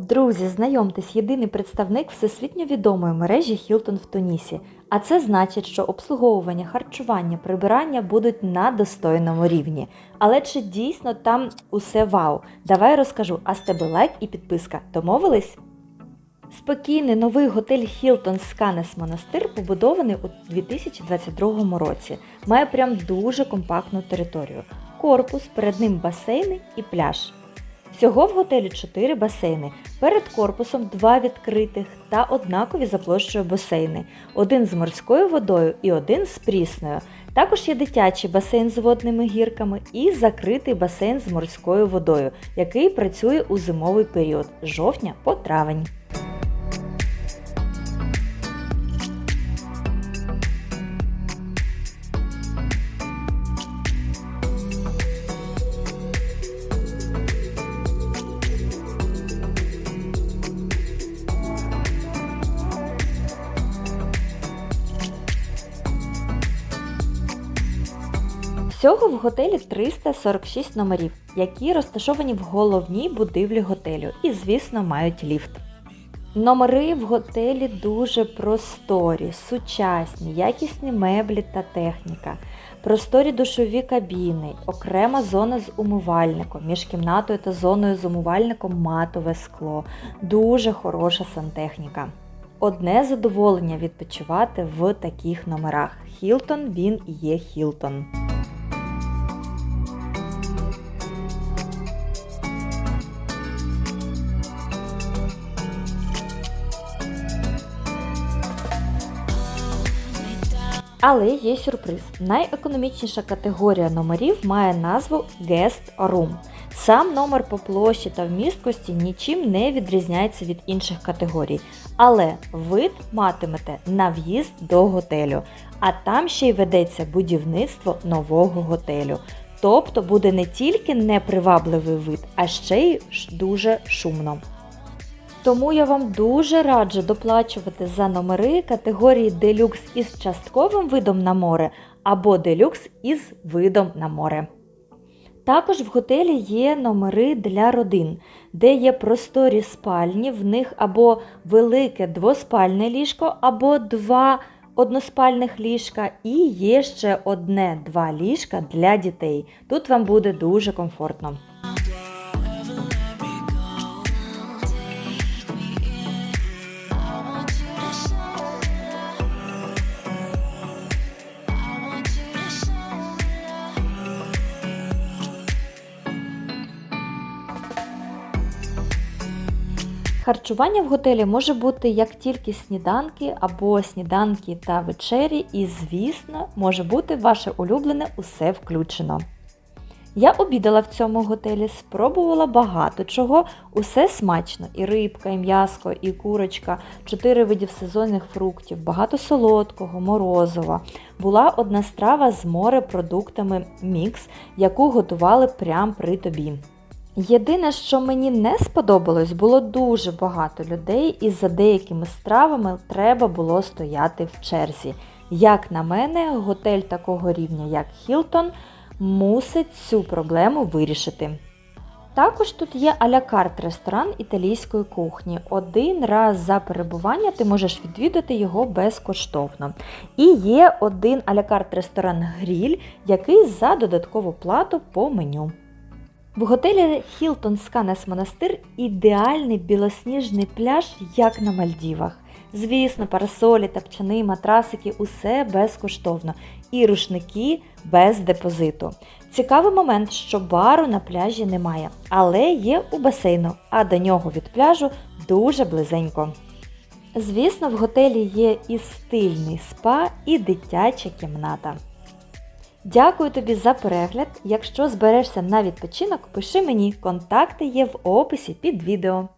Друзі, знайомтесь, єдиний представник всесвітньо відомої мережі Хілтон в Тунісі. А це значить, що обслуговування, харчування, прибирання будуть на достойному рівні. Але чи дійсно там усе вау? Давай розкажу, а з тебе лайк і підписка. Домовились? Спокійний новий готель Hilton Сканес Монастир побудований у 2022 році. Має прям дуже компактну територію. Корпус, перед ним басейни і пляж. Всього в готелі 4 басейни. Перед корпусом два відкритих та однакові за площею басейни. Один з морською водою і один з прісною. Також є дитячий басейн з водними гірками і закритий басейн з морською водою, який працює у зимовий період з жовтня по травень. Всього в готелі 346 номерів, які розташовані в головній будівлі готелю і, звісно, мають ліфт. Номери в готелі дуже просторі, сучасні, якісні меблі та техніка, просторі душові кабіни, окрема зона з умивальником, між кімнатою та зоною з умивальником матове скло, дуже хороша сантехніка. Одне задоволення відпочивати в таких номерах. Хілтон він і є Хілтон. Але є сюрприз. Найекономічніша категорія номерів має назву Guest Room. Сам номер по площі та вмісткості нічим не відрізняється від інших категорій, але вид матимете на в'їзд до готелю, а там ще й ведеться будівництво нового готелю. Тобто буде не тільки непривабливий вид, а ще й дуже шумно. Тому я вам дуже раджу доплачувати за номери категорії делюкс із частковим видом на море або делюкс із видом на море. Також в готелі є номери для родин, де є просторі спальні, в них або велике двоспальне ліжко, або два односпальних ліжка, і є ще одне-два ліжка для дітей. Тут вам буде дуже комфортно. Харчування в готелі може бути як тільки сніданки або сніданки та вечері, і, звісно, може бути ваше улюблене усе включено. Я обідала в цьому готелі, спробувала багато чого, усе смачно: і рибка, і м'яско, і курочка, чотири видів сезонних фруктів, багато солодкого, морозива. Була одна страва з морепродуктами мікс, яку готували прямо при тобі. Єдине, що мені не сподобалось, було дуже багато людей, і за деякими стравами треба було стояти в черзі. Як на мене, готель такого рівня, як Хілтон, мусить цю проблему вирішити. Також тут є аля-карт ресторан італійської кухні. Один раз за перебування ти можеш відвідати його безкоштовно. І є один аля-карт ресторан Гріль, який за додаткову плату по меню. В готелі Hilton Сканес Монастир ідеальний білосніжний пляж, як на Мальдівах. Звісно, парасолі, тапчани, матрасики усе безкоштовно. І рушники без депозиту. Цікавий момент, що бару на пляжі немає, але є у басейну, а до нього від пляжу дуже близенько. Звісно, в готелі є і стильний спа, і дитяча кімната. Дякую тобі за перегляд. Якщо зберешся на відпочинок, пиши мені, контакти є в описі під відео.